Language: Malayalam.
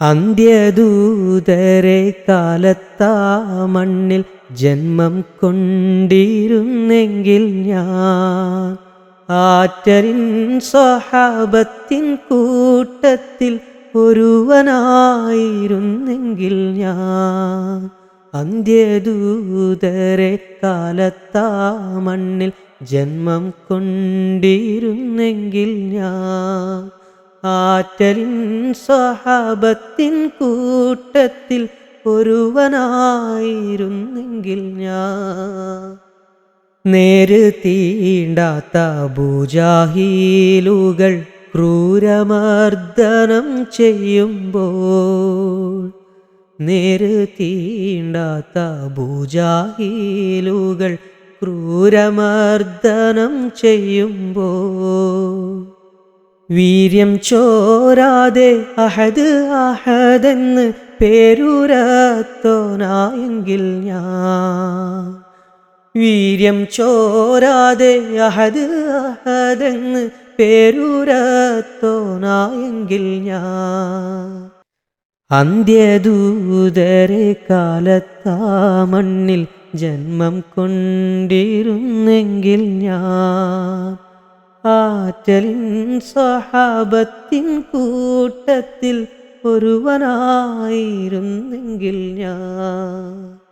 അന്ത്യദൂതരെ കാലത്താ മണ്ണിൽ ജന്മം കൊണ്ടിരുന്നെങ്കിൽ ഞാൻ ആറ്റരിൻ സ്വഹാബത്തിൻ കൂട്ടത്തിൽ ഒരുവനായിരുന്നെങ്കിൽ ഞാൻ അന്ത്യദൂതരെ കാലത്താ മണ്ണിൽ ജന്മം കൊണ്ടിരുന്നെങ്കിൽ ഞാൻ ആറ്റലിൻ സ്വഹാബത്തിൻ കൂട്ടത്തിൽ ഒരുവനായിരുന്നെങ്കിൽ ഞാൻ. നേര് തീണ്ടാത്ത ഭൂജാഹീലുകൾ ക്രൂരമർദ്ദനം ചെയ്യുമ്പോൾ നേര് തീണ്ടാത്ത ഭൂജാഹീലുകൾ ക്രൂരമർദ്ദനം ചെയ്യുമ്പോൾ വീര്യം ചോരാതെ അഹദ് അഹദെന്ന് പേരുരത്തോനായെങ്കിൽ ഞാൻ. വീര്യം ചോരാതെ അഹദ് അഹദെന്ന് പേരുരത്തോനായെങ്കിൽ ഞാൻ. അന്ത്യദൂതരെ കാലത്താ മണ്ണിൽ ജന്മം കൊണ്ടിരുന്നെങ്കിൽ ഞാൻ. ആറ്റലിൻ സ്വഹാബത്തിൻ കൂട്ടത്തിൽ ഒരുവനായിരുന്നെങ്കിൽ ഞാൻ.